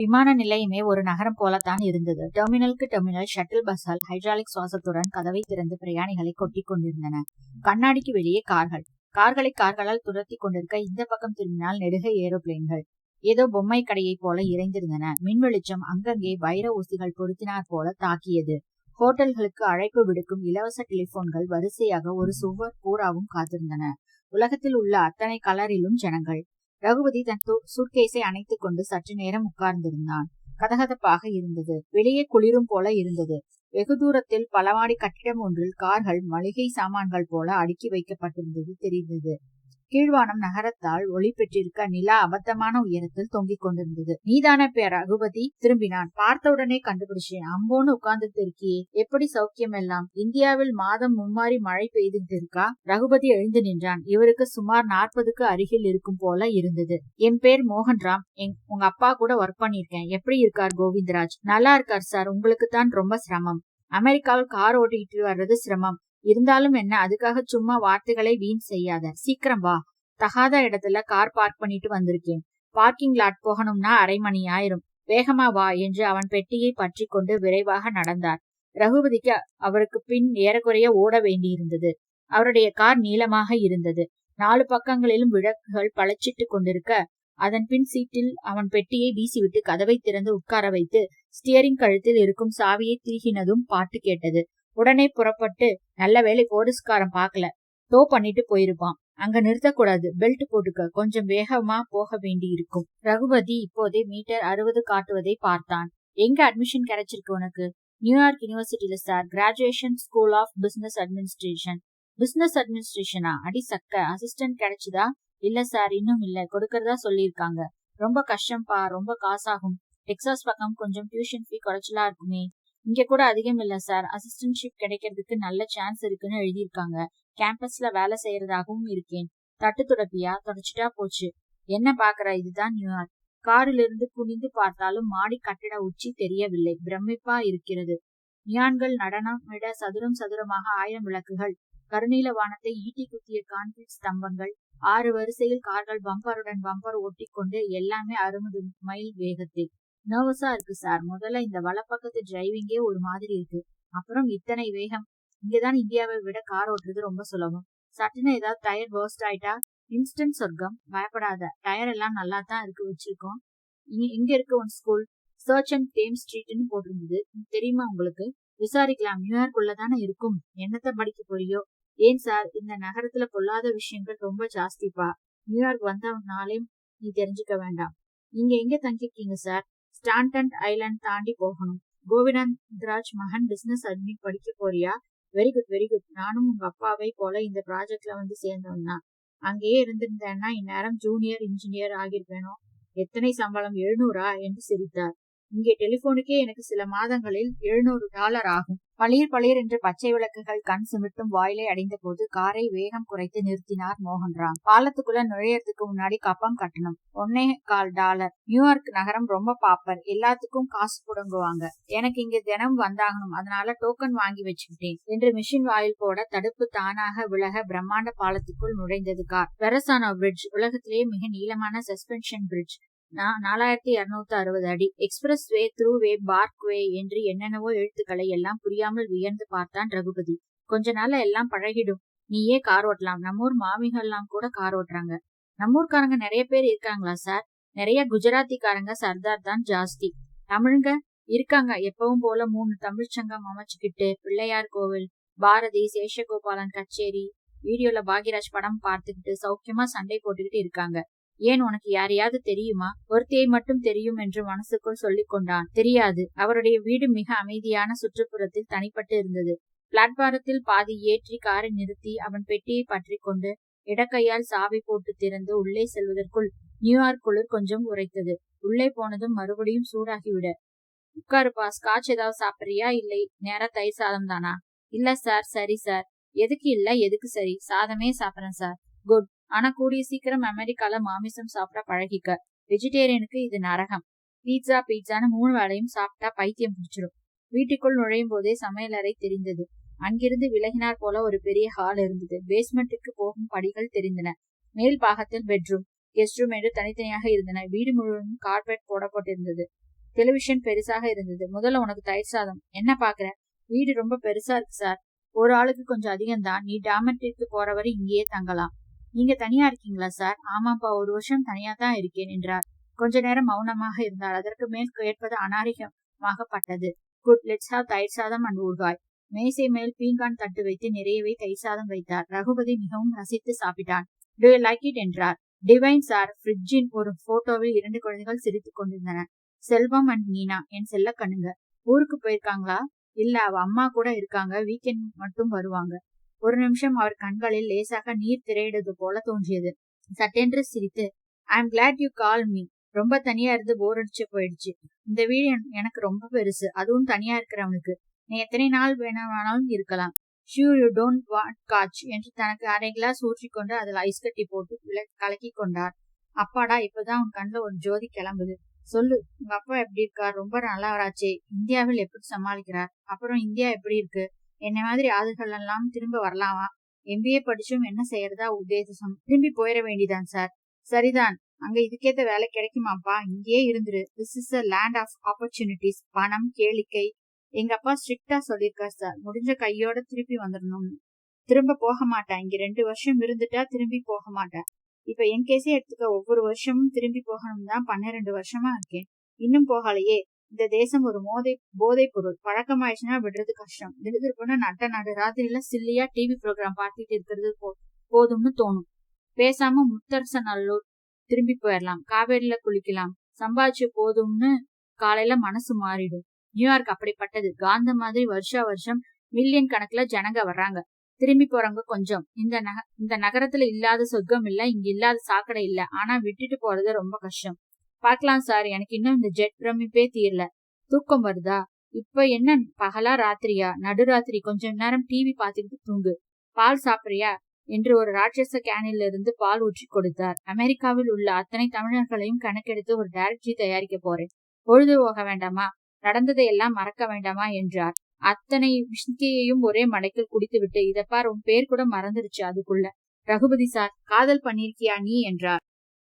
விமான நிலையமே ஒரு நகரம் போலத்தான் இருந்தது. டெர்மினலுக்கு டெர்மினல் ஷட்டில் பஸ்ஸால் ஹைட்ராலிக் சுவாசத்துடன் கதவை திறந்து பிரயாணிகளை கொட்டிக் கொண்டிருந்தன. கண்ணாடிக்கு வெளியே கார்கள். கார்களை கார்களால் துரத்தி கொண்டிருக்க இந்த பக்கம் திரும்பினால் நெடுக ஏரோப்ளேன்கள். ஏதோ பொம்மை கடையை போல இறைந்திருந்தன. மின் வெளிச்சம் அங்கங்கே வைர ஊசிகள் பொருத்தினார் போல தாக்கியது. ஹோட்டல்களுக்கு அழைப்பு விடுக்கும் இலவச டெலிபோன்கள் வரிசையாக ஒரு சுவர் பூராவும் காத்திருந்தன. உலகத்தில் உள்ள அத்தனை கலரிலும் ஜனங்கள். ரகுபதி தன் சூட்கேஸை அணைத்துக் கொண்டு சற்று நேரம் உட்கார்ந்திருந்தான். கதகதப்பாக இருந்தது. வெளியே குளிரும் போல இருந்தது. வெகு தூரத்தில் பலமாடி கட்டிடம் ஒன்றில் கார்கள் மளிகை சாமான்கள் போல அடுக்கி வைக்கப்பட்டிருந்தது தெரிந்தது. கீழ்வானம் நகரத்தால் ஒளி பெற்றிருக்க நிலா அபத்தமான உயரத்தில் தொங்கிக் கொண்டிருந்தது. நீதான பேர் ரகுபதி? திரும்பினான். பார்த்தவுடனே கண்டுபிடிச்சேன் அம்போன்னு உட்கார்ந்து இருக்கியே எப்படி சௌக்கியம் எல்லாம்? இந்தியாவில் மாதம் மும்மாறி மழை பெய்துட்டு இருக்கா? ரகுபதி எழுந்து நின்றான். இவருக்கு சுமார் நாற்பதுக்கு அருகில் இருக்கும் போல இருந்தது. என் பேர் மோகன்ராம். எங் உங்க அப்பா கூட ஒர்க் பண்ணிருக்கேன் எப்படி இருக்கார் கோவிந்தராஜ்? நல்லா இருக்கார் சார். உங்களுக்கு தான் ரொம்ப சிரமம். அமெரிக்காவில் கார் ஓட்டிட்டு வர்றது சிரமம். இருந்தாலும் என்ன அதுக்காக சும்மா வார்த்தைகளை வீண் செய்யாத. சீக்கிரம் வா. தகாத இடத்துல கார் பார்க் பண்ணிட்டு வந்திருக்கேன். பார்க்கிங் லாட் போகணும்னா அரை மணி ஆயிரும். வேகமா வா என்று அவன் பெட்டியை பற்றி கொண்டு விரைவாக நடந்தார். ரகுபதிக்கு அவருக்கு பின் ஏறக்குறைய ஓட வேண்டியிருந்தது. அவருடைய கார் நீளமாக இருந்தது. நாலு பக்கங்களிலும் விளக்குகள் பழச்சிட்டு கொண்டிருக்க அதன் பின் சீட்டில் அவன் பெட்டியை வீசிவிட்டு கதவை திறந்து உட்கார வைத்து ஸ்டியரிங் கழுத்தில் இருக்கும் சாவியை தீகினதும் பாட்டு கேட்டது. உடனே புறப்பட்டு நல்ல வேலை போலீஸ்காரன் பாக்கல டோ பண்ணிட்டு போயிருப்பான். அங்க நிறுத்தக்கூடாது. பெல்ட் போட்டுக்க. கொஞ்சம் வேகமா போக வேண்டி இருக்கும் ரகுபதி இப்போதே மீட்டர் அறுபது காட்டுவதை பார்த்தான். எங்க அட்மிஷன் கிடைச்சிருக்கு உனக்கு? நியூயார்க் யூனிவர்சிட்டியில sir graduation school of business administration business அட்மினிஸ்ட்ரேஷனா அடி சக்க. அசிஸ்டன்ட் கிடைச்சதா? இல்ல சார் இன்னும் இல்ல. கொடுக்கறதா சொல்லியிருக்காங்க. ரொம்ப கஷ்டம்பா ரொம்ப காசாகும். டெக்சாஸ் பக்கம் கொஞ்சம் டியூஷன் ஃபீ குறைச்சலா இருக்குமே. இங்க கூட அதிகம் இல்ல சார் அசிஸ்டன்ட்ஷிப் கிடைக்கிறதுக்கு நல்ல சான்ஸ் இருக்குன்னு எழுதியிருக்காங்க. கேம்பஸ்ல வேலை செய்யறதாகவும் இருக்கேன். தட்டு துடப்பியா? தொடச்சிட்டா போச்சு. என்ன பாக்குற? இதுதான் நியூயார்க் காரிலிருந்து குனிந்து பார்த்தாலும் மாடி கட்டிட உச்சி தெரியவில்லை. பிரமிப்பா இருக்கிறது. நியான்கள் நடனமிட சதுரம் சதுரமாக ஆயிரம் விளக்குகள். கருநீல வானத்தை ஈட்டி குத்திய கான்கிரீட் ஸ்தம்பங்கள். ஆறு வரிசையில் கார்கள் பம்பருடன் பம்பர் ஒட்டிக்கொண்டு எல்லாமே அறுபது மைல் வேகத்தில். நர்வஸா இருக்கு சார் முதல்ல இந்த வலப்பக்கத்து டிரைவிங்கே ஒரு மாதிரி இருக்கு. அப்புறம் இத்தனை வேகம். இங்கதான் இந்தியாவை விட கார் ஓட்டுறது ரொம்ப சுலபம். சட்டுன்னு ஏதாவது டயர் வேர்ஸ்ட் ஆயிட்டா இன்ஸ்டன்ட் சொர்க்கம். பயப்படாத. டயர் எல்லாம் நல்லா தான் இருக்கு வச்சிருக்கோம். இங்க இங்க இருக்கு உன் ஸ்கூல் சர்ச் அண்ட் தேம் ஸ்ட்ரீட்னு போட்டிருந்தது. தெரியுமா உங்களுக்கு? விசாரிக்கலாம். நியூயார்க் உள்ளதானே இருக்கும். என்னத்த படிக்க போறியோ? ஏன் சார் இந்த நகரத்துல பொல்லாத விஷயங்கள் ரொம்ப ஜாஸ்திப்பா. நியூயார்க் வந்தவனாலே நீ தெரிஞ்சுக்க வேண்டாம். நீங்க எங்க தங்கிருக்கீங்க சார் ஸ்டாண்டன் ஐலாண்ட் தாண்டி போகணும். கோவிந்தராஜ் மகன் பிசினஸ் அட்மிட் படிக்க போறியா? வெரி குட் வெரி குட் நானும் உங்க அப்பாவை போல இந்த ப்ராஜெக்ட்ல வந்து சேர்ந்தவன் தான். அங்கேயே இருந்திருந்தேன்னா இந்நேரம் ஜூனியர் இன்ஜினியர் ஆகியிருப்பேனோ? எத்தனை சம்பளம்? எழுநூறா? என்று சிரித்தார். இங்கே டெலிபோனுக்கே எனக்கு சில மாதங்களில் எழுநூறு டாலர் ஆகும். பளிர் பளிர் என்று பச்சை விளக்குகள் கண் சிமிட்டும் வாயிலை அடைந்த போது காரை வேகம் குறைத்து நிறுத்தினார் மோகன்ராம் பாலத்துக்குள்ள நுழையறதுக்கு முன்னாடி கப்பம் கட்டணும். ஒன்னே கால் டாலர். நியூயார்க் நகரம் ரொம்ப பாப்பர். எல்லாத்துக்கும் காசு புடுங்குவாங்க. எனக்கு இங்க தினம் வந்தாகணும். அதனால டோக்கன் வாங்கி வச்சுக்கிட்டேன் என்று மிஷின் வாயில் போட தடுப்பு தானாக விலக பிரம்மாண்ட பாலத்துக்குள் நுழைந்தது கார். வெரசானோ பிரிட்ஜ். உலகத்திலேயே மிக நீளமான சஸ்பென்ஷன் பிரிட்ஜ். நாலாயிரத்தி இருநூத்தி அறுபது அடி. Express way through way park way என்று என்னென்னவோ எழுத்துக்களை எல்லாம் புரியாமல் வியந்து பார்த்தான் ரகுபதி. கொஞ்ச நாள்ல எல்லாம் பழகிடும். நீயே கார் ஓட்டலாம். நம்மூர் மாமிகள்லாம் கூட கார் ஓட்டுறாங்க. நம்மூர்காரங்க நிறைய பேர் இருக்காங்களா சார்? நிறைய குஜராத்திக்காரங்க சர்தார் தான் ஜாஸ்தி. தமிழுங்க இருக்காங்க. எப்பவும் போல மூணு தமிழ்ச்சங்கம் அமைச்சுக்கிட்டு பிள்ளையார் கோவில் பாரதி சேஷகோபாலன் கச்சேரி வீடியோல பாக்யராஜ் படம் பார்த்துக்கிட்டு சௌக்கியமா சண்டை போட்டுக்கிட்டு இருக்காங்க. ஏன் உனக்கு யாரையாவது தெரியுமா? ஒருத்தியை மட்டும் தெரியும் என்று மனசுக்குள் சொல்லிக் கொண்டான். தெரியாது. அவருடைய வீடு மிக அமைதியான சுற்றுப்புறத்தில் தனிப்பட்டு இருந்தது. பிளாட்பாரத்தில் பாதி ஏற்றி காரை நிறுத்தி அவன் பெட்டியை பற்றி கொண்டு இடக்கையால் சாவி போட்டு திறந்து உள்ளே செல்வதற்குள் நியூயார்க் குளிர் கொஞ்சம் உரைத்தது உள்ளே போனதும் மறுபடியும் சூடாகிவிட. உட்காருப்பா ஸ்காட்ச் ஏதாவது சாப்பிட்றியா? இல்லை. நேரா தயிர் சாதம் தானா? இல்ல சார் சரி சார் எதுக்கு இல்ல? எதுக்கு சரி? சாதமே சாப்பிடுறேன் சார் குட் ஆனா கூடிய சீக்கிரம் அமெரிக்கால மாமிசம் சாப்பிட பழகிக்க. வெஜிடேரியனுக்கு இது நரகம். பீட்சா பீட்சான்னு மூணு வேளையும் சாப்பிட்டா பைத்தியம் பிடிச்சிடும் வீட்டுக்குள் நுழையும் போதே சமையலறை தெரிந்தது. அங்கிருந்து விலகினார் போல ஒரு பெரிய ஹால் இருந்தது. பேஸ்மெண்ட்டுக்கு போகும் படிகள் தெரிந்தன. மேல் பாகத்தில் பெட்ரூம் கெஸ்ட் ரூம் என்று தனித்தனியாக இருந்தன. வீடு முழுவதும் கார்பெட் போடப்பட்டிருந்தது. டெலிவிஷன் பெருசாக இருந்தது. முதல்ல உனக்கு தயிர் சாதம். என்ன பாக்குற? வீடு ரொம்ப பெருசா இருக்கு சார் ஒரு ஆளுக்கு கொஞ்சம் அதிகம் தான் நீ டாமெட்ரிக்கு போறவரை இங்கேயே தங்கலாம். நீங்க தனியா இருக்கீங்களா சார்? ஆமாப்பா ஒரு வருஷம் தனியா தான் இருக்கேன் என்றார். கொஞ்ச நேரம் மௌனமாக இருந்தார். அதற்கு மேல் கேட்பது அநாரிகமாகப்பட்டது குட் லெட்ஸ் ஹாவ் தயிர் சாதம் அண்ட் ஊர்காய் மேசை மேல் பீங்கான் தட்டு வைத்து நிறையவே தயிர் சாதம் வைத்தார். ரகுபதி மிகவும் ரசித்து சாப்பிட்டான். டு லைக் இட் என்றார். டிவைன் சார் ஃப்ரிட்ஜின் ஒரு போட்டோவில் இரண்டு குழந்தைகள் சிரித்துக் கொண்டிருந்தன. செல்வம் அண்ட் மீனா என் செல்ல கண்ணுங்க. ஊருக்கு போயிருக்காங்களா? இல்ல அவ அம்மா கூட இருக்காங்க. வீக்கெண்ட் மட்டும் வருவாங்க. ஒரு நிமிஷம் அவர் கண்களில் லேசாக நீர் திரையிடுவது போல தோன்றியது. சட்டென்று சிரித்து I am glad you call me ரொம்ப தனியா இருந்து போர் அடிச்சு போயிடுச்சு. இந்த வீடு எனக்கு ரொம்ப பெருசு. அதுவும் தனியா இருக்கிறவனுக்கு. நீ எத்தனை நாள் வேணாலும் இருக்கலாம். Sure you don't what catch என்று தனக்கு அரை கிளாஸ் ஊற்றிக்கொண்டு அதில் ஐஸ் கட்டி போட்டு கலக்கி கொண்டார். அப்பாடா இப்பதான் உன் கண்ணில் ஒரு ஜோதி கிளம்புது. சொல்லு உங்க அப்பா எப்படி இருக்கார்? ரொம்ப நல்லவராச்சே. இந்தியாவில் எப்படி சமாளிக்கிறார்? அப்புறம் இந்தியா எப்படி இருக்கு? என்ன மாதிரி ஆளுகள் எல்லாம் திரும்ப வரலாமா? எம்பிஏ படிச்சும் என்ன செய்யறதா உத்தேசம்? திரும்பி போயிட வேண்டிதான் சார் சரிதான். அங்க இதுக்கேத்த வேலை கிடைக்குமாப்பா? இங்கேயே இருந்துரு. This is a land of opportunities பணம் கேளிக்கை. எங்க அப்பா ஸ்ட்ரிக்டா சொல்லியிருக்கார் சார் முடிஞ்ச கையோட திருப்பி வந்துடணும்னு திரும்ப போக மாட்டேன். இங்க ரெண்டு வருஷம் இருந்துட்டா திரும்பி போக மாட்டேன். இப்ப என் கேஸே எடுத்துக்க. ஒவ்வொரு வருஷமும் திரும்பி போகணும் தான் பன்னிரெண்டு வருஷமா இருக்கேன். இன்னும் போகலையே. இந்த தேசம் ஒரு மோதை போதை பொருள். பழக்கமாயிடுச்சுன்னா விடுறது கஷ்டம். திடுதிருப்புன்னு நட்ட நடு. ராத்திரியில சில்லியா டிவி ப்ரோக்ராம் பார்த்துட்டு இருக்கிறது போதும்னு தோணும். பேசாம முத்தரச நல்லூர் திரும்பி போயிடலாம் காவேரியில குளிக்கலாம். சம்பாதிச்சு போதும்னு காலையில மனசு மாறிடும். நியூயார்க் அப்படிப்பட்டது. காந்த மாதிரி வருஷா வருஷம் மில்லியன் கணக்குல ஜனங்க வர்றாங்க. திரும்பி போறவங்க கொஞ்சம். இந்த நக இந்த நகரத்துல இல்லாத சொர்க்கம் இல்ல இங்க இல்லாத சாக்கடை இல்ல. ஆனா விட்டுட்டு போறது ரொம்ப கஷ்டம். பாக்கலாம் சார். எனக்கு இன்னும் இந்த ஜெட் பிரமிப்பே தீரல. தூக்கம் வருதா? இப்ப என்ன பகலா ராத்திரியா? நடுராத்திரி கொஞ்ச நேரம் டிவி பார்த்துக்கிட்டு தூங்கு. பால் சாப்பிடுறியா? என்று ஒரு ராட்சச கேனில் இருந்து பால் ஊற்றி கொடுத்தார். அமெரிக்காவில் உள்ள அத்தனை தமிழர்களையும் கணக்கெடுத்து ஒரு டைரக்டரி தயாரிக்க போறேன். பொழுது போக வேண்டாமா? நடந்ததை எல்லாம் மறக்க வேண்டாமா? என்றார். அத்தனை விஷ்ணியையும் ஒரே மடைக்கில் குடித்து விட்டு இதப்பார் உன் பேர் கூட மறந்துருச்சு அதுக்குள்ள. ரகுபதி சார் காதல் பண்ணிருக்கியா நீ? என்றார்.